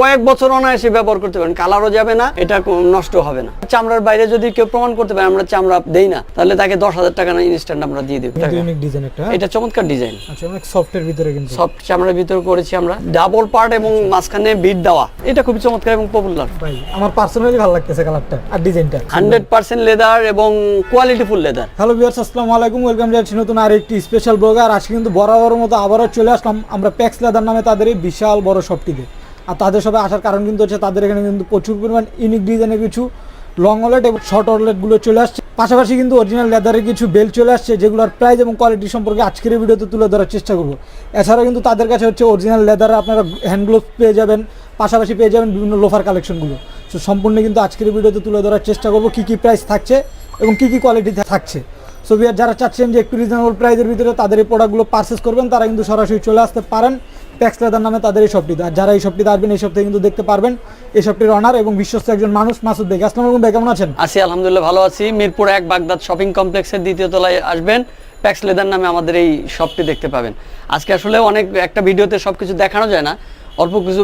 কয়েক বছর অনায়াসে ব্যবহার করতে পারেন কালারও যাবে না এটা নষ্ট হবে না। চামড়ার বাইরে যদি কেউ প্রমাণ করতে পারে আমরা চামড়া দেই না তাহলে তাকে দশ হাজার টাকা না ইনস্ট্যান্ট আমরা দিয়ে দেবো? এটা চমৎকার ডিজাইন আচ্ছা সফটের ভিতরে কিন্তু। সফট চামড়ার ভিতরে করেছি আমরা। ডাবল পার্ট এবং মাঝখানে বিট দেওয়া। এটা খুবই চমৎকার এবং পপুলার আমার পার্সোনালি ভালো লাগতেছে কালারটা আর ডিজাইনটা হান্ড্রেড পার্সেন্ট লেদার এবং quality full leather hello viewers আসসালামু আলাইকুম ওয়েলকাম জানাচ্ছি নতুন আর একটি স্পেশাল ব্লগ আর আজকে কিন্তু বরাবর মতো আবারও চলে আসলাম। আমরা প্যাক্স লেদার নামে তাদের এই বিশাল বড় শপটিতে আর তাদের সবাই আসার কারণ কিন্তু হচ্ছে তাদের এখানে কিন্তু প্রচুর পরিমাণ ইউনিক ডিজাইনের কিছু লং ওয়ালেট এবং শর্ট ওয়ালেটগুলো চলে আসছে। পাশাপাশি কিন্তু অরিজিনাল লেদারের কিছু বেল চলে আসছে, যেগুলোর প্রাইস এবং কোয়ালিটি সম্পর্কে আজকের ভিডিওতে তুলে ধরার চেষ্টা করব। এছাড়াও কিন্তু তাদের কাছে হচ্ছে অরিজিনাল লেদার আপনারা হ্যান্ড গ্লোভস পেয়ে যাবেন, পাশাপাশি পেয়ে যাবেন বিভিন্ন লোফার কালেকশনগুলো সো সম্পূর্ণ কিন্তু আজকের ভিডিওতে তুলে ধরার চেষ্টা করব, কী কী প্রাইস থাকছে এবং কী কী কোয়ালিটি থাকছে। সো বিয়ার যারা চাচ্ছেন যে একটু রিজনেবল প্রাইসের ভিতরে তাদের এই প্রোডাক্টগুলো পারচেস করবেন, তারা কিন্তু সরাসরি চলে আসতে পারেন। প্যাক্স লেদার নামে তাদের এই শপটিতে আর যারা এই শপটিতে আসবেন এই সপ্তাহে কিন্তু দেখতে পারবেন এই শপটির অনার এবং বিশ্বস্ত একজন মানুষ মাসুদ বেগ। আসসালামু আলাইকুম ভাই কেমন আছেন? আছি আলহামদুলিল্লাহ ভালো আছি। মিরপুর এক বাগদাদ শপিং কমপ্লেক্সের দ্বিতীয় তলায় আসবেন। প্যাক্স লেদার নামে আমাদের এই শপটি দেখতে পাবেন। আজকে আসলে অনেক একটা ভিডিওতে সব কিছু দেখানো যায় না। অল্প কিছু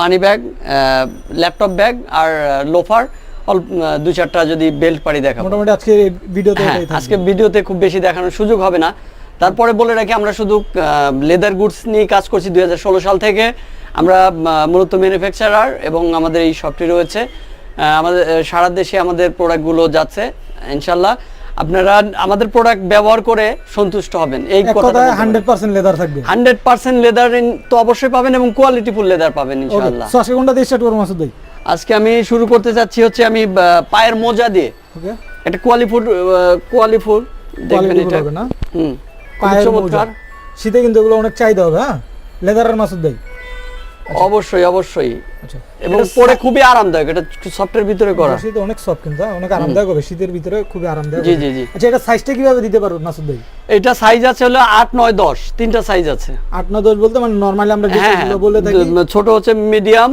মানি ব্যাগ ল্যাপটপ ব্যাগ আর লোফার অল্প দু চারটা যদি বেল্ট পারি দেখাবো। মোটামুটি আজকে ভিডিওতে হ্যাঁ। আজকে ভিডিওতে খুব বেশি দেখানোর সুযোগ হবে না। তারপরে বলে রাখি আমরা শুধু লেদার গুডস নিয়ে কাজ করছি দুই হাজার ষোলো সাল থেকে। আমরা মূলত ম্যানুফ্যাকচারার এবং আমাদের এই শপটি রয়েছে। আমাদের সারা দেশে আমাদের প্রোডাক্টগুলো যাচ্ছে ইনশাল্লাহ আপনারা আমাদের প্রোডাক্ট ব্যবহার করে সন্তুষ্ট হবেন এই লেদার থাকবে। তো অবশ্যই পাবেন এবং কোয়ালিটিফুল লেদার পাবেন সো আজকে কোনটা দিয়ে স্টার্ট করব মাসুদ ভাই? আজকে আমি শুরু করতে চাচ্ছি হচ্ছে আমি পায়ের মোজা দিয়ে। ওকে। একটা কোয়ালিফুড কোয়ালিফুড দেখবেন এটা। হুম। পায়ের মোজা। শীতে কিন্তু এগুলো অনেক চাহিদা হবে হ্যাঁ? লেদারের মাসুদ ভাই। অবশ্যই অবশ্যই। আচ্ছা। এবং পরে খুবই আরামদায়ক এটা সফটের ভিতরে করা। শীতে অনেক সফট কিন্তু হ্যাঁ, অনেক আরামদায়ক হবে শীতের ভিতরে খুবই আরামদায়ক জি জি জি। আচ্ছা এটা সাইজটা কীভাবে দিতে পারব মাসুদ ভাই? এটা সাইজ আছে হলো আট নয় দশ তিনটা সাইজ আছে। আট না দশ বলতে মানে নর্মালি আমরা হ্যাঁ গুলো বলে থাকি। হ্যাঁ, ছোট হচ্ছে মিডিয়াম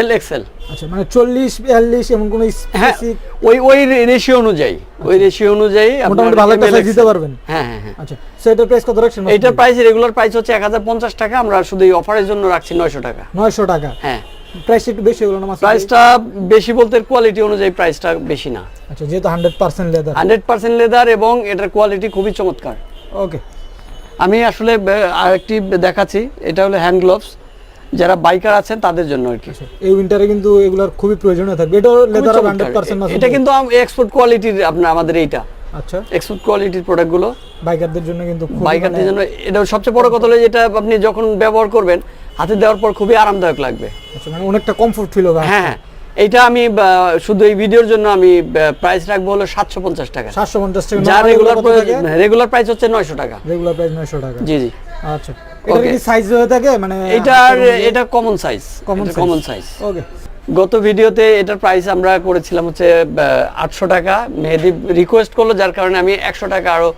এল এক্সেল আচ্ছা মানে চল্লিশ বিয়াল্লিশ এমন কোনো হ্যাঁ স্পেসিফিক ওই ওই রেশিও অনুযায়ী ওই রেশিও অনুযায়ী মোটামুটি ভালো একটা সাইজ দিতে পারবেন। হ্যাঁ হ্যাঁ হ্যাঁ। আচ্ছা সো এটার প্রাইস কত রাখছেন? এইটার প্রাইস রেগুলার প্রাইস হচ্ছে এক হাজার পঞ্চাশ টাকা আমরা শুধু এই অফারের জন্য রাখছি নয়শো টাকা। নয়শো টাকা। হ্যাঁ। প্রাইস একটু বেশি হলো না প্রাইসটা বেশি বলতে কোয়ালিটি অনুযায়ী প্রাইসটা বেশি না। আচ্ছা যেহেতু hundred percent leather hundred percent leather এবং এটার কোয়ালিটি খুবই চমৎকার। ওকে আমি আসলে আরেকটি দেখাচ্ছি এটা হলো হ্যান্ড গ্লোভস যারা বাইকার আছেন তাদের জন্য আর কি। এই উইন্টারে কিন্তু এগুলোর খুবই প্রয়োজনীয় থাকবে। খুবই লেদার চমৎকার। হান্ড্রেড পার্সেন্ট এটা কিন্তু এক্সপোর্ট কোয়ালিটির আপনার আমাদের এইটা। আচ্ছা। এক্সপোর্ট কোয়ালিটির প্রোডাক্টগুলো বাইকারদের জন্য কিন্তু বাইকারদের মানে- জন্য এটা সবচেয়ে বড় কথা হলো যেটা আপনি যখন ব্যবহার করবেন হাতে দেওয়ার পর খুবই আরামদায়ক লাগবে। আচ্ছা মানে অনেকটা কমফোর্ট ফিল হবে হ্যাঁ হ্যাঁ। এইটা আমি শুধু এই ভিডিওর জন্য আমি প্রাইস রাখব হলো সাতশো পঞ্চাশ টাকা। সাতশো পঞ্চাশ টাকা রেগুলার রেগুলার প্রাইস হচ্ছে নয়শো টাকা। রেগুলার প্রাইস নয়শো টাকা। জি জি। আচ্ছা। এটার কি সাইজ হয়ে থাকে? মানে এটার এটা common size common size okay গত ভিডিওতে এটার প্রাইস আমরা করেছিলাম হচ্ছে আটশো টাকা। মেহেদি রিকোয়েস্ট করল যার কারণে আমি একশো টাকা আরও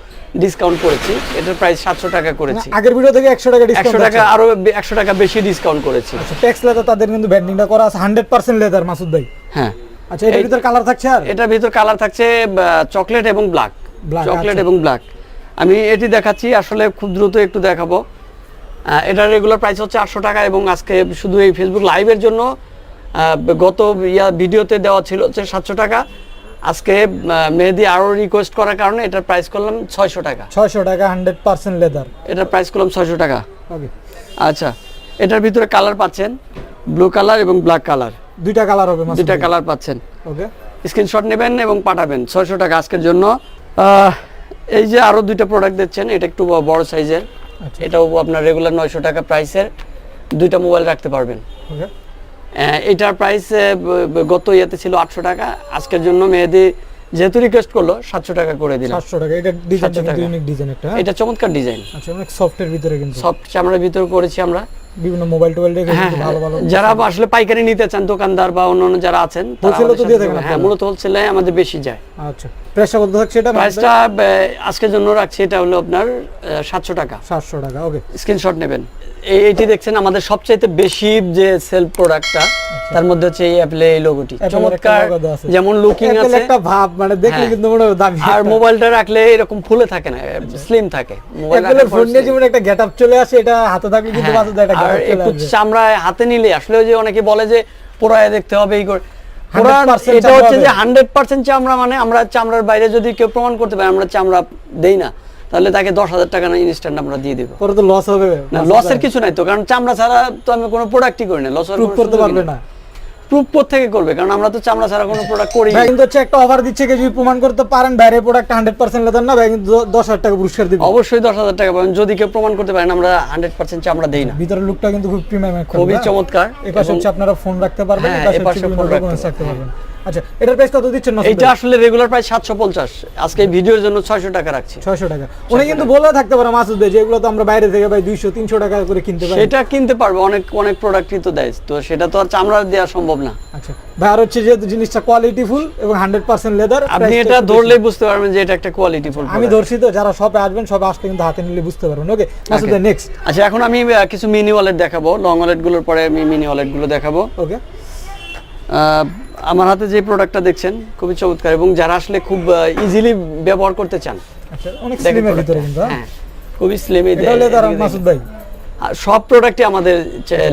ডিসকাউন্ট করেছি। এটার প্রাইস সাতশো টাকা করেছি। আগের ভিডিও থেকে একশো টাকা একশো টাকা আরও একশো টাকা বেশি ডিসকাউন্ট করেছি। আচ্ছা ট্যাক্স লেদার তাদের কিন্তু ব্যান্ডিংটা করা আছে হান্ড্রেড পার্সেন্ট লেদার মাসুদ ভাই। হ্যাঁ। আচ্ছা এটার ভিতর কালার থাকছে আর? এটার ভিতর কালার থাকছে চকলেট এবং ব্ল্যাক চকলেট আচ্ছা। এবং ব্ল্যাক আমি এটি দেখাচ্ছি আসলে খুব দ্রুত একটু দেখাবো। এটার রেগুলার প্রাইস হচ্ছে আটশো টাকা এবং আজকে শুধু এই ফেসবুক লাইভের জন্য গত ইয়া ভিডিওতে দেওয়া ছিল হচ্ছে সাতশো টাকা। আজকে মেহেদি আরও রিকোয়েস্ট করার কারণে এটার প্রাইস করলাম ছয়শো টাকা। ছয়শো টাকা হান্ড্রেড পার্সেন্ট লেদার এটার প্রাইস করলাম ছয়শো টাকা। ওকে আচ্ছা এটার ভিতরে কালার পাচ্ছেন ব্লু কালার এবং ব্ল্যাক কালার দুইটা কালার হবে দুইটা কালার পাচ্ছেন। ওকে স্ক্রিনশট নেবেন এবং পাঠাবেন ছয়শো টাকা আজকের জন্য। এই যে আরও দুইটা প্রোডাক্ট দিচ্ছেন এটা একটু বড় সাইজের এটাও আপনার রেগুলার নয়শো টাকা প্রাইসের দুইটা মোবাইল রাখতে পারবেন। এটার প্রাইস গত ইয়েতে ছিল আটশো টাকা। আজকের জন্য মেহেদি যেহেতু রিকোয়েস্ট করল সাতশো টাকা করে দিলাম। সাতশো টাকা। এটা ডিজাইনটা 700 কিন্তু টাকা। ডিজাইন একটা হ্যাঁ? এটা চমৎকার ডিজাইন আচ্ছা অনেক সফটের ভিতরে কিন্তু। সফট চামড়ার ভিতরে করেছি আমরা। বিভিন্ন মোবাইল টোবাইল রেখে হ্যাঁ ভালো ভালো যারা আসলে পাইকারি নিতে চান দোকানদার বা অন্যান্য যারা আছেন হোলসেল তো দিয়ে থাকেন হ্যাঁ? মূলত হোলসেলে আমাদের বেশি যায়। আচ্ছা। প্রাইসটা কত থাকছে এটা? প্রাইসটা আজকের জন্য রাখছি এটা হলো আপনার সাতশো টাকা। সাতশো টাকা ওকে স্ক্রিনশট নেবেন। এই এটি দেখছেন আমাদের সবচাইতে বেশি যে সেল প্রোডাক্টটা তার মধ্যে হচ্ছে এই অ্যাপলে এই লোগোটি একটা চমৎকার। যেমন লুকিং আছে। একটা ভাব মানে দেখলে হ্যাঁ। কিন্তু মনে হয় দামি আর মোবাইলটা রাখলে এরকম ফুলে থাকে না স্লিম থাকে। মোবাইল ফোন নিয়ে যেমন একটা গেটআপ চলে আসে এটা হাতে থাকলে কিন্তু হ্যাঁ, বাসে একটা আর একটু চামড়ায় হাতে নিলে আসলে ওই যে অনেকে বলে যে পোড়ায় দেখতে হবে এই করে এটা হচ্ছে যে হান্ড্রেড পার্সেন্ট চামড়া মানে আমরা চামড়ার বাইরে যদি কেউ প্রমাণ করতে পারে আমরা চামড়া দেই না। তাহলে তাকে দশ হাজার টাকা না ইনস্ট্যান্ট আমরা দিয়ে দেবো। পরে তো লস হবে। না লসের কিছু নাই তো কারণ চামড়া ছাড়া তো আমি কোনো প্রোডাক্টই করি না লস করতে পারবে না। প্রুফ থেকে করবে? কারণ আমরা তো চামড়া ছাড়া কোনো প্রোডাক্ট করি ভাই কিন্তু হচ্ছে একটা অফার দিচ্ছে যদি প্রমাণ করতে পারেন বাইরে প্রোডাক্ট হান্ড্রেড পার্সেন্ট লেদার না ভাই কিন্তু টাকা পুরস্কার দিবে। অবশ্যই দশ হাজার টাকা পাবেন। যদি কেউ প্রমাণ করতে পারেন আমরা হান্ড্রেড পার্সেন্ট চামড়া দেই না। ভিতরের লুকটা কিন্তু খুব প্রিমিয়াম খুবই চমৎকার এপাশে হচ্ছে আপনারা ফোন রাখতে পারবেন হ্যাঁ, এপাশে documents রাখতে পারবেন। আচ্ছা এটার প্রাইস কত দিচ্ছেন না এইটা আসলে রেগুলার প্রাইস সাতশো পঞ্চাশ। আজকে ভিডিওর জন্য ছয়শো টাকা রাখছি। ছয়শো টাকা। উনি কিন্তু বলে থাকতে পারে মাসুদ ভাই যেগুলো তো আমরা বাইরে থেকে ভাই দুইশো তিনশো টাকা করে কিনতে পারি। সেটা কিনতে পারবে অনেক অনেক প্রোডাক্টই তো দেয়। তো সেটা তো আর চামড়া দেওয়া সম্ভব না। আচ্ছা ভাই আর হচ্ছে যেহেতু জিনিসটা কোয়ালিটি ফুল এবং হান্ড্রেড পার্সেন্ট লেদার আপনি এটা ধরলেই বুঝতে পারবেন যে এটা একটা কোয়ালিটি ফুল আমি ধরছি তো যারা শপে আসবেন সবে আসলে কিন্তু হাতে নিলে বুঝতে পারবেন। ওকে মাসুদ ভাই নেক্সট আচ্ছা এখন আমি কিছু মিনি ওয়ালেট দেখাবো। লং ওয়ালেটগুলোর পরে আমি মিনি ওয়ালেটগুলো দেখাবো। ওকে আমার হাতে যে প্রোডাক্টটা দেখছেন খুবই চমৎকার এবং যারা আসলে খুব ইজিলি ব্যবহার করতে চান আচ্ছা অনেক স্লিমের ভিতরে কিন্তু হ্যাঁ? হ্যাঁ খুবই লেদার মাসুদ ভাই। সব প্রোডাক্টই আমাদের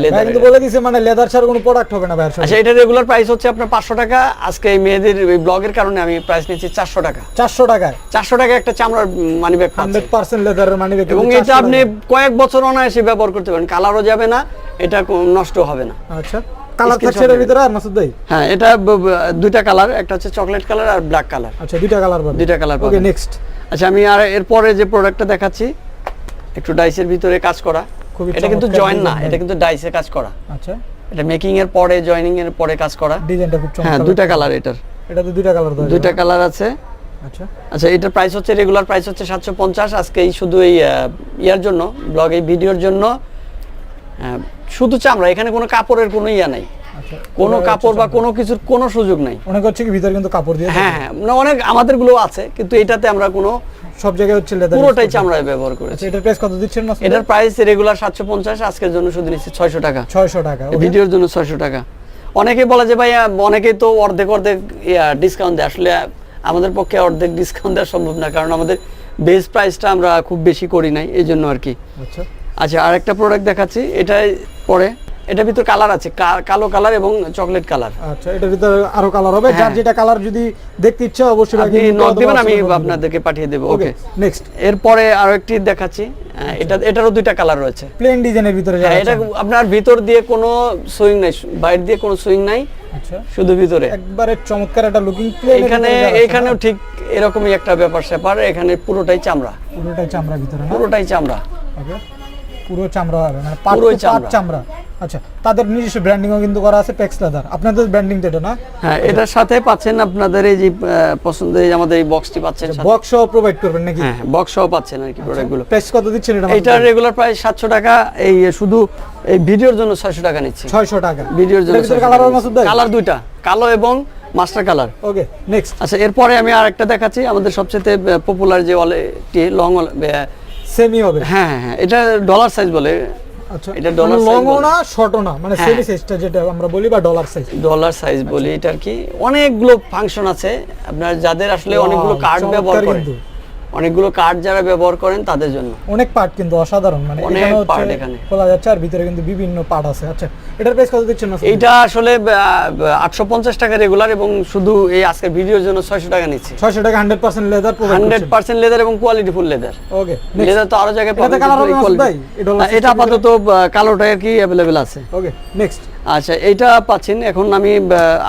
লেদার কিন্তু বলে দিছে মানে লেদার ছাড়া কোনো প্রোডাক্ট হবে না ভাইয়ের আচ্ছা এটা রেগুলার প্রাইস হচ্ছে আপনার পাঁচশো টাকা। আজকে এই মেয়েদের ব্লগের কারণে আমি প্রাইস নিচ্ছি চারশো টাকা। চারশো টাকায়? চারশো টাকা একটা চামড়ার মানি ব্যাগ হান্ড্রেড পার্সেন্ট লেদারের মানে এবং এটা আপনি কয়েক বছর অনায়াসে ব্যবহার করতে পারেন। কালারও যাবে না এটা নষ্ট হবে না। আচ্ছা। কালার থাকছে এর ভিতরে আর মাসুদ ভাই? হ্যাঁ এটা দুইটা কালার একটা হচ্ছে চকলেট কালার আর ব্ল্যাক কালার আচ্ছা দুইটা কালার পাবেন। দুইটা কালার ওকে নেক্সট আচ্ছা আমি আর এরপরে যে প্রোডাক্টটা দেখাচ্ছি একটু ডাইসের ভিতরে কাজ করা। এটা কিন্তু জয়েন না এটা কিন্তু ডাইসে কাজ করা। আচ্ছা। এটা মেকিং এর পরে জয়েনিং এর পরে কাজ করা। ডিজাইনটা খুব হ্যাঁ দুইটা কালার এটার। এটা তো দুইটা কালার দেওয়া দুইটা কালার আছে। আচ্ছা। আচ্ছা এটার প্রাইস হচ্ছে রেগুলার প্রাইস হচ্ছে সাতশো পঞ্চাশ। আজকে এই শুধু এই ইয়ার জন্য ব্লগ এই ভিডিওর জন্য শুধু চামড়া এখানে কোনো কাপড়ের কোনো ইয়া নাই। আচ্ছা কোনো কাপড় বা কোনো কিছুর কোনো সুযোগ নাই। অনেক হচ্ছে কি ভিতরে কিন্তু কাপড় দিয়ে হ্যাঁ হ্যাঁ না, অনেক আমাদেরগুলো আছে কিন্তু এটাতে আমরা কোনো সব জায়গায় হচ্ছে লেদার পুরোটাই চামড়ায় ব্যবহার করেছি। আচ্ছা এটার প্রাইস কত দিচ্ছেন মাসুদ এটার প্রাইস রেগুলার সাতশো পঞ্চাশ আজকের জন্য শুধু নিচ্ছি ছয়শো টাকা। 600 টাকা ভিডিওর জন্য ছয়শো টাকা। অনেকে বলে যে ভাইয়া অনেকেই তো অর্ধেক অর্ধেক ডিসকাউন্ট দেয়। আসলে আমাদের পক্ষে অর্ধেক ডিসকাউন্ট দেওয়া সম্ভব না কারণ আমাদের বেস প্রাইসটা আমরা খুব বেশি করি নাই এই জন্য আর কি। আচ্ছা। আচ্ছা আরেকটা প্রোডাক্ট দেখাচ্ছি। এটাই পরে। এটার ভিতর কালার আছে কালো কালার এবং চকলেট কালার আচ্ছা এটার ভিতরে আরও কালার হবে। যার হ্যাঁ। যেটা কালার যদি দেখতে ইচ্ছা অবশ্যই আপনি নক দিবেন আমি আপনাদেরকে পাঠিয়ে দেবো ওকে নেক্সট এরপরে আরও একটি দেখাচ্ছি। এটা এটারও দুইটা কালার রয়েছে। প্লেন ডিজাইনের ভিতরে যারা হ্যাঁ এটা আপনার ভিতর দিয়ে কোনো সুইং নাই বাইরে দিয়ে কোনো সুইং নাই আচ্ছা। শুধু ভিতরে। একবারে চমৎকার একটা লুকিং প্লেন এখানে এখানেও ঠিক এরকমই একটা ব্যাপার স্যাপার এখানে পুরোটাই চামড়া। পুরোটাই চামড়া ভিতরে না? পুরোটাই চামড়া। ওকে পুরো চামড়া হবে মানে পাট পাট চামড়া। আচ্ছা তাদের নিজস্ব ব্র্যান্ডিংও কিন্তু করা আছে পেক্স লেদার আপনাদের ব্র্যান্ডিং তো এটা না? হ্যাঁ এটার সাথে পাচ্ছেন আপনাদের এই যে আহ, পছন্দের এই আমাদের এই বক্সটি পাচ্ছেন সাথে। বক্স সহ প্রোভাইড করবেন নাকি? হ্যাঁ বক্স সহ পাচ্ছেন আর কি প্রোডাক্টগুলো প্রাইস কত দিচ্ছেন এটা এইটার রেগুলার প্রাইস সাতশো টাকা এই শুধু এই ভিডিওর জন্য ছয়শো টাকা নিচ্ছি। 600 টাকা। ভিডিওর জন্য কালার কালার দুইটা কালো এবং মাস্টার কালার ওকে নেক্সট আচ্ছা এরপরে আমি আরেকটা দেখাচ্ছি আমাদের সবচেয়ে পপুলার যে ওয়ালেটটি লং সেমি হবে। হ্যাঁ হ্যাঁ হ্যাঁ এটা ডলার সাইজ বলে। আচ্ছা এটা ডলার size লংও। না শর্টও না মানে হ্যাঁ। সেমি সাইজটা যেটা আমরা বলি বা ডলার সাইজ ডলার সাইজ বলি এটার কি। অনেকগুলো ফাংশন আছে। আপনার যাদের আসলে অনেকগুলো কার্ড ব্যবহার কিন্তু। অনেকগুলো কার্ড যারা ব্যবহার করেন তাদের জন্য। অনেক পার্ট কিন্তু অসাধারণ মানে অনেক part এখানে। খোলা যাচ্ছে আর ভিতরে কিন্তু বিভিন্ন পার্ট আছে। আচ্ছা এটার প্রাইস কত দিচ্ছেন না এইটা আসলে আটশো পঞ্চাশ টাকা রেগুলার এবং শুধু এই আজকের ভিডিওর জন্য ছয়শো টাকা নিচ্ছি। 600 টাকা 100% leather provide hundred percent leather এবং quality full leather okay leather তো আরও জায়গায় পাবেন, colour কিন্তু হবে ভাই? এটা আপাতত আহ, কালোটা আর কি অ্যাভেলেবেল আছে। ওকে নেক্সট আচ্ছা এটা পাচ্ছেন। এখন আমি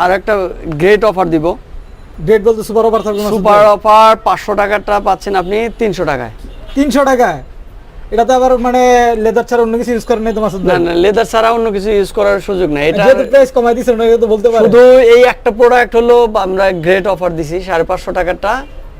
আর একটা গ্রেট অফার দিব। ডেট বলতে সুপার অফার থাকবে সুপার? অফার পাঁচশো টাকাটা পাচ্ছেন আপনি তিনশো টাকায়। 300 টাকা এটাতে আবার মানে লেদার ছাড়া অন্য কিছু ইউজ করেন নাই তো মাসুদ না না লেদার ছাড়া অন্য কিছু ইউজ করার সুযোগ নেই। এটা যেহেতু প্রাইস কমাই দিয়েছেন ওনাকে তো বলতে পারেন। শুধু এই একটা প্রোডাক্ট হলো আমরা গ্রেট অফার দিছি সাড়ে পাঁচশো টাকাটা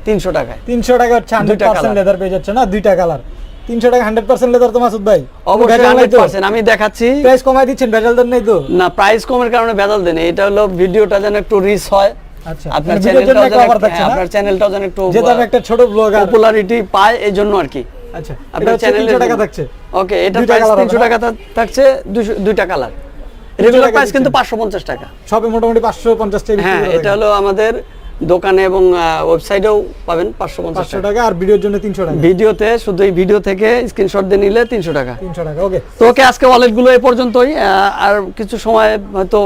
তিনশো টাকায়। 300 টাকা হচ্ছে 100% লেদার পেয়ে যাচ্ছে না? দুইটা কালার 300 টাকা 100% লেদার তো মাসুদ ভাই? অবশ্যই হান্ড্রেড পার্সেন্ট আমি দেখাচ্ছি। প্রাইস কমাই দিচ্ছেন ভেজাল দেন নাই তো? না প্রাইস কমের কারণে বেদাল দেন এটা হলো ভিডিওটা যেন একটু রিচ হয়। আপনার একটু- থাকছে হ্যাঁ, আপনার চ্যানেলটাও যেন একটু একটা ছোট ব্লগার পপুলারিটি পায় এই জন্য আর কি। আচ্ছা আপনার চ্যানেলে 300 টাকা থাকছে। ওকে এটা প্রাইস colour হবে তিনশো না? টাকা থাকছে দুইশো- দুইটা কালার রেগুলার প্রাইস কিন্তু দিচ্ছেন। পাঁচশো পঞ্চাশ টাকা। সবে মোটামুটি 550 টাকা হ্যাঁ এটা হলো আমাদের দোকানে এবং ওয়েবসাইটেও পাবেন পাঁচশো পঞ্চাশ টাকা। টাকা আর ভিডিওর জন্য 300 টাকা। ভিডিওতে শুধু এই ভিডিও থেকে স্ক্রিনশট দিয়ে নিলে তিনশো টাকা। 300 টাকা ওকে তো ওকে আজকে ওয়ালেটগুলো এ পর্যন্তই আর কিছু সময় হয়তো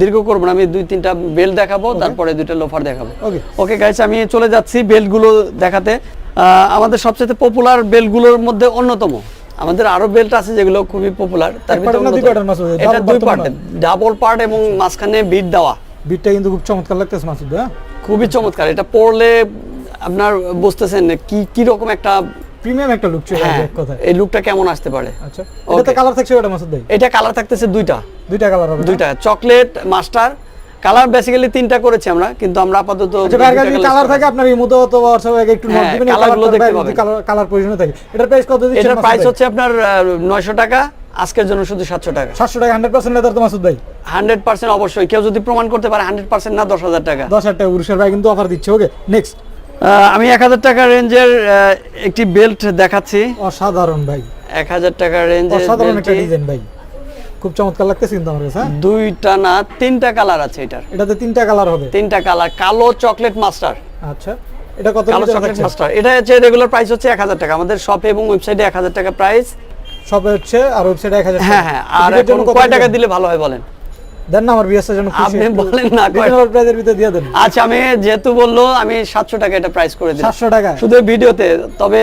দীর্ঘ করব না আমি দুই তিনটা বেল্ট দেখাবো তারপরে দুইটা লোফার দেখাবো। ওকে গাইস আমি চলে যাচ্ছি বেল্টগুলো দেখাতে। আমাদের সবচেয়ে পপুলার বেল্টগুলোর মধ্যে অন্যতম। আমাদের আরও বেল্ট আছে যেগুলো খুবই পপুলার তার ভিতরে? এটা ডাবল দুই পার্ট ডাবল পার্ট এবং মাঝখানে বিট দেওয়া। বিটটা কিন্তু খুব চমৎকার লাগতেছে মাসুদ ভাই, হ্যাঁ? খুবই চমৎকার। এটা পড়লে আপনার বুঝতেছেন কি কি রকম একটা প্রিমিয়াম একটা লুক চলে হ্যাঁ আসবে এক কথায়। এই লুকটা কেমন আসতে পারে? আচ্ছা এটাতে কালার থাকছে মাসুদ ভাই এটা কালার থাকতেছে দুইটা। দুইটা কালার হবে দুইটা। চকলেট মাস্টার কালার বেসিক্যালি তিনটা করেছি আমরা কিন্তু আমরা আপাতত আচ্ছা কালার থাকে আপনার এই মতো অথবা হোয়াটসঅ্যাপে একটু নোট হ্যাঁ, দিবেন দেখতে পাবেন। কালার কালার প্রয়োজন থাকে। এটার প্রাইস কত দিচ্ছেন এটার প্রাইস হচ্ছে আপনার নয়শো টাকা আজকের জন্য শুধু সাতশো টাকা। 700 টাকা 100% লেদার তো মাসুদ ভাই হান্ড্রেড পার্সেন্ট অবশ্যই। কেউ যদি প্রমাণ করতে পারে হান্ড্রেড পার্সেন্ট না দশ হাজার টাকা। 10000 টাকা উরুশের ভাই কিন্তু অফার দিচ্ছে ওকে নেক্সট আমি এক হাজার টাকা রেঞ্জের একটি বেল্ট দেখাচ্ছি। অসাধারণ ভাই। এক হাজার টাকা রেঞ্জের অসাধারণ একটা ডিজাইন ভাই। খুব চমৎকার লাগতেছে কিন্তু আমার কাছে হ্যাঁ? দুইটা না তিনটা কালার আছে এটার। এটাতে তিনটা কালার হবে? তিনটা কালার কালো চকলেট মাস্টার। আচ্ছা এটা কত কালো চকলেট মাস্টার। এটা হচ্ছে রেগুলার প্রাইস হচ্ছে এক হাজার টাকা। আমাদের শপে এবং ওয়েবসাইটে এক হাজার টাকা প্রাইস সবে হচ্ছে আর ওয়েবসাইটে 1000 টাকা হ্যাঁ হ্যাঁ আর কয় টাকা দিলে ভালো হয় বলেন? দেন না আমার বিএসএর জন্য আপনি বলেন না, প্রাইসের ভিতরে দিয়ে দেন। আচ্ছা আমি যেহেতু বলল আমি সাতশো টাকা এটা প্রাইস করে দিই 700 টাকা শুধু ভিডিওতে তবে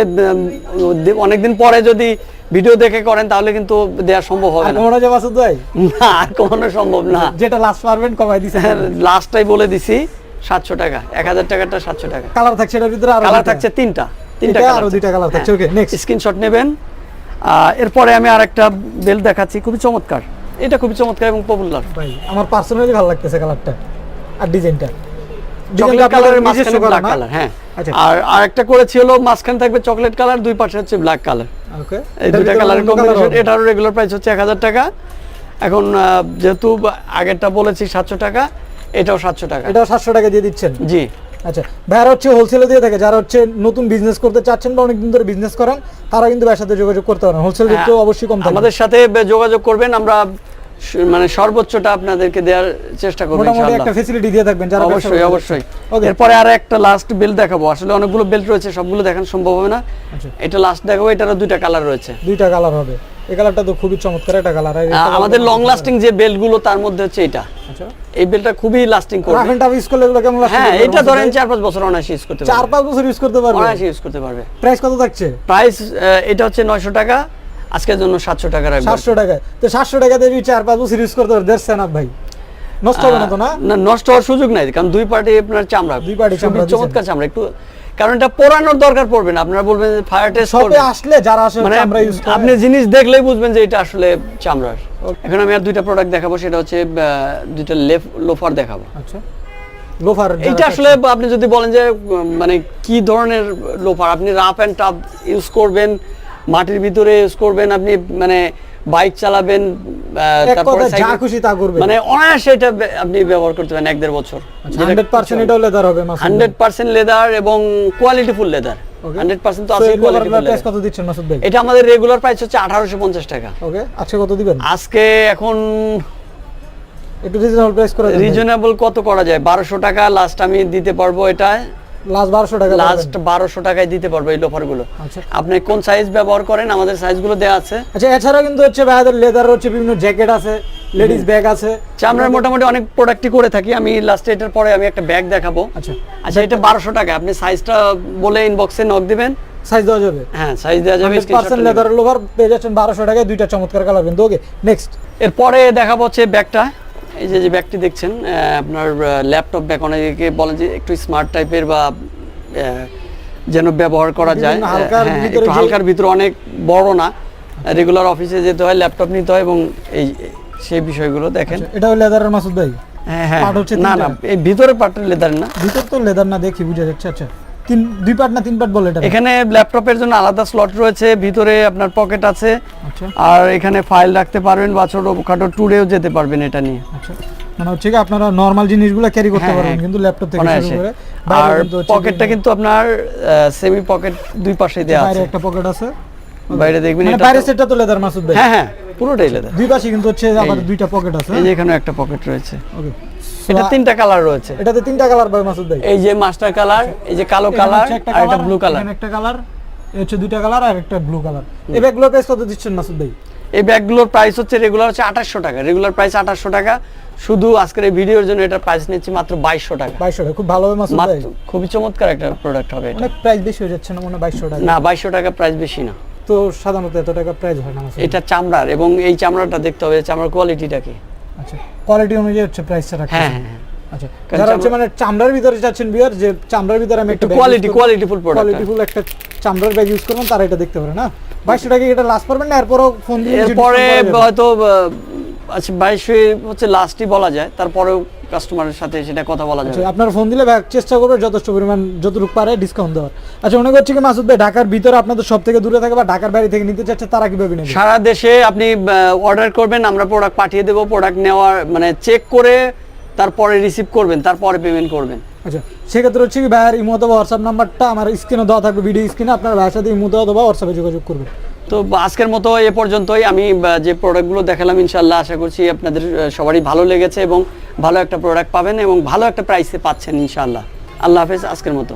অনেকদিন পরে যদি ভিডিও দেখে করেন তাহলে কিন্তু দেওয়া সম্ভব হবে না। মনে হয় মাসুদ ভাই? না কমানো সম্ভব না। যেটা লাস্ট পারবেন কমাই দিছেন লাস্টটাই বলে দিছি সাতশো টাকা। এক হাজার টাকাটা সাতশো টাকা। কালার থাকছে এটার ভিতরে আর কালার থাকছে তিনটা। তিনটা আরও দুইটা কালার থাকছে। ওকে নেক্সট স্ক্রিনশট নেবেন। এরপরে আমি আরেকটা বেল্ট দেখাচ্ছি খুবই চমৎকার। এটা খুবই চমৎকার এবং পপুলার ভাই আমার পার্সোনালি ভালো লাগতেছে কালারটা আর ডিজাইনটা চকলেট কালারের মাঝখানে ব্ল্যাক কালার হ্যাঁ। আচ্ছা। আর আরেকটা করেছি হলো মাঝখানে থাকবে চকলেট কালার দুই পাশে হচ্ছে ব্ল্যাক কালার ওকে এই দুইটা কালারের কম্বিনেশন এটারও রেগুলার প্রাইস হচ্ছে এক হাজার টাকা। এখন যেহেতু আগেরটা বলেছি সাতশো টাকা এটাও সাতশো টাকা। এটাও সাতশো টাকা দিয়ে দিচ্ছেন? জি। আচ্ছা ভাইয়ারা হচ্ছে হোলসেলে দিয়ে থাকে যারা হচ্ছে নতুন বিজনেস করতে চাচ্ছেন বা অনেকদিন ধরে বিজনেস করেন তারা কিন্তু ভাইয়ের সাথে যোগাযোগ করতে পারেন। হোলসেল রেট তো অবশ্যই কম আমাদের সাথে যোগাযোগ করবেন আমরা মানে সর্বোচ্চটা আপনাদেরকে দেওয়ার চেষ্টা করব ইনশাআল্লাহ। একটা ফেসিলিটি দিয়ে থাকবেন যারা অবশ্যই অবশ্যই। এরপরে আর একটা লাস্ট বেল্ট দেখাবো। আসলে অনেকগুলো বেল্ট রয়েছে সবগুলো দেখানো সম্ভব হবে না। আচ্ছা। এটা লাস্ট দেখাবো এটারও দুইটা কালার রয়েছে। দুইটা কালার হবে। এই কালারটা তো খুবই চমৎকার একটা কালার। আমাদের লং লাস্টিং যে বেল্টগুলো তার মধ্যে হচ্ছে এটা। আচ্ছা। এই বেল্টটা খুবই লাস্টিং করবে। রাফ ইউজ করলে এগুলো কেমন হ্যাঁ এটা ধরেন চার পাঁচ বছর অনায়াসে ইউজ করতে পারবে। পাঁচ বছর ইউজ করতে পারবে? অনায়াসে ইউজ করতে পারবে। প্রাইস কত থাকছে? প্রাইস এটা হচ্ছে নয়শো টাকা। আজকের জন্য সাতশো টাকা রাখবেন। সাতশো টাকায়। তো সাতশো টাকা দিয়ে যদি চার পাঁচ বছর ইউজ করতে পারবে দেড় সেন ভাই। নষ্ট হবে না তো না? না নষ্ট হওয়ার সুযোগ নাই কারণ দুই পার্টি আপনার চামড়া। দুই পার্টি চামড়া চমৎকার চামড়া। একটু কারণ এটা পোড়ানোর দরকার পড়বে না। আপনারা বলবেন ফায়ার টেস্ট শপে আসলে যারা আসে মানে ইউজ করে। আপনি জিনিস দেখলেই বুঝবেন যে এটা আসলে চামড়ার। এখন আমি আর দুইটা প্রোডাক্ট দেখাবো সেটা হচ্ছে দুইটা লেফ লোফার দেখাবো। আচ্ছা। লোফার এইটা আসলে আপনি যদি বলেন যে মানে কি ধরনের লোফার আপনি রাফ অ্যান্ড টাফ ইউজ করবেন মাটির ভিতরে ইউজ করবেন আপনি মানে বাইক চালাবেন তারপরে যা খুশি তা করবে মানে অনায়াসে এটা আপনি ব্যবহার করতে পারেন এক দেড় বছর। হান্ড্রেড পার্সেন্ট লেদার হবে মাসুদ হান্ড্রেড পার্সেন্ট লেদার এবং quality full leather hundred percent তো আছে কোয়ালিটি ফুল কত দিচ্ছেন মাসুদ ভাই? এটা আমাদের রেগুলার প্রাইস হচ্ছে আঠারোশো পঞ্চাশ টাকা। ওকে আজকে কত দিবেন? আজকে এখন একটু রিজনেবল প্রাইস করে রিজনেবল কত করা যায়? বারোশো টাকা লাস্ট আমি দিতে পারব এটা লাস্ট বারোশো টাকা লাস্ট বারোশো টাকায় দিতে পারব এই লোফার আচ্ছা। আপনি কোন সাইজ ব্যবহার করেন? আমাদের সাইজগুলো আছে। আচ্ছা এছাড়া কিন্তু হচ্ছে ভাইয়াদের লেদার হচ্ছে বিভিন্ন জ্যাকেট আছে লেডিস ব্যাগ আছে। চামড়ার মোটামুটি অনেক প্রোডাক্টই করে থাকি। আমি লাস্টে এটার পরে আমি একটা ব্যাগ দেখাবো। আচ্ছা। আচ্ছা এটা বারোশো টাকা। আপনি সাইজটা বলে ইনবক্সে নক দিবেন। সাইজ দেওয়া যাবে? হ্যাঁ সাইজ দেওয়া যাবে পার্সেন্ট লেদার লোভার পেয়ে যাচ্ছেন বারোশো টাকায় দুইটা চমৎকার কালার কিন্তু। ওকে নেক্সট এরপরে দেখাবো হচ্ছে ব্যাগটা এই যে যে ব্যাগটি দেখছেন আপনার ল্যাপটপ ব্যাগ অনেকে বলেন যে একটু স্মার্ট টাইপের বা যেন ব্যবহার করা যায়। হ্যাঁ, ভিতরে একটু হালকার ভিতরে অনেক বড় না। রেগুলার অফিসে যেতে হয় ল্যাপটপ নিতে হয় এবং এই সেই বিষয়গুলো দেখেন। এটাও লেদারের মাসুদ ভাই? হ্যাঁ হ্যাঁ। না না এই ভিতরে পার্টের লেদার না। ভিতর তো লেদার না দেখি বুঝা যাচ্ছে আচ্ছা। তিন দুই পার্ট না তিন পার্ট বলে এটা? এখানে ল্যাপটপের জন্য আলাদা স্লট রয়েছে ভিতরে আপনার পকেট আছে। আচ্ছা। আর এখানে ফাইল রাখতে পারবেন বা ছোটখাটো ট্যুরেও যেতে পারবেন এটা নিয়ে। আচ্ছা। মানে হচ্ছে আপনারা নর্মাল জিনিসগুলো ক্যারি করতে হ্যাঁ, পারবেন হ্যাঁ। কিন্তু ল্যাপটপ থেকে শুরু করে আর পকেটটা কিন্তু আপনার সেমি পকেট দুই পাশে বাইরে আছে। একটা পকেট আছে। বাইরে দেখবেন মানে এটা বাইরে সেটটা তো লেদার মাসুদ ভাই। হ্যাঁ হ্যাঁ পুরোটাই লেদার দুই পাশে কিন্তু হচ্ছে আবার দুইটা পকেট আছে। এই যে এখানে একটা পকেট রয়েছে। ওকে এটা তিনটা কালার রয়েছে। এটাতে তিনটা কালার মাসুদ ভাই। এই যে মাস্টার কালার এই যে কালো কালার একটা আর ব্লু কালার এখানে একটা কালার এই হচ্ছে দুইটা কালার আর একটা ব্লু কালার। এই ব্যাগগুলোর প্রাইস কত দিচ্ছেন মাসুদ ভাই? এই ব্যাগগুলোর প্রাইস হচ্ছে রেগুলার হচ্ছে আঠাশশো টাকা। রেগুলার প্রাইস আঠাশশো টাকা। শুধু আজকের এই ভিডিওর জন্য এটা প্রাইস নিচ্ছি মাত্র বাইশশো টাকা। বাইশশো টাকা। খুব ভালো হবে মাসুদ ভাই। মাত্র খুবই চমৎকার একটা প্রোডাক্ট হবে অনেক প্রাইস বেশি হয়ে যাচ্ছে না মনে হয় বাইশশো টাকা? না বাইশশো টাকা প্রাইস বেশি না। তো সাধারণত এত টাকা প্রাইস হয় না এটা চামড়ার এবং এই চামড়াটা দেখতে হবে চামড়ার কোয়ালিটিটা কি? আচ্ছা কোয়ালিটি অনুযায়ী হচ্ছে প্রাইসটা রাখা হ্যাঁ হ্যাঁ হ্যাঁ। আচ্ছা যারা হচ্ছে মানে চামড়ার ভিতরে যাচ্ছেন বিয়ার যে চামড়ার ভিতরে আমি একটা একটা quality full product quality full একটা চামড়ার ব্যাগ ইউজ করবেন তারা এটা দেখতে পারে না? বাইশশো টাকা এটা লাস্ট পারবেন না? এরপরও ফোন দিয়ে এরপরে? হয়তো আচ্ছা বাইশে হচ্ছে লাস্টই বলা যায় তারপরেও কাস্টমারের সাথে সেটা কথা বলা যাবে। আচ্ছা আপনার ফোন দিলে চেষ্টা করবে যথেষ্ট পরিমাণ যতটুকু পারে ডিসকাউন্ট দেওয়ার। আচ্ছা মনে করছি কি মাসুদ ভাই ঢাকার ভিতরে আপনাদের সব থেকে দূরে থাকে বা ঢাকার বাইরে থেকে নিতে চাচ্ছে তারা কীভাবে নেবে? সারা দেশে আপনি অর্ডার করবেন আমরা প্রোডাক্ট পাঠিয়ে দেবো প্রোডাক্ট নেওয়ার মানে চেক করে তারপরে রিসিভ করবেন তারপরে পেমেন্ট করবেন। আচ্ছা সেক্ষেত্রে হচ্ছে কি ভাইয়ের ইমো অথবা হোয়াটসঅ্যাপ নাম্বারটা আমার স্ক্রিনে দেওয়া থাকবে ভিডিও স্ক্রিনে আপনার ভাইয়ের সাথে ইমো অথবা হোয়াটসঅ্যাপে যোগাযোগ করবেন। তো আজকের মতো এ পর্যন্তই। আমি যে প্রোডাক্টগুলো দেখালাম ইনশাল্লাহ আশা করছি আপনাদের সবারই ভালো লেগেছে এবং ভালো একটা প্রোডাক্ট পাবেন এবং ভালো একটা প্রাইসে পাচ্ছেন ইনশাল্লাহ আল্লাহ হাফেজ, আজকের মতো।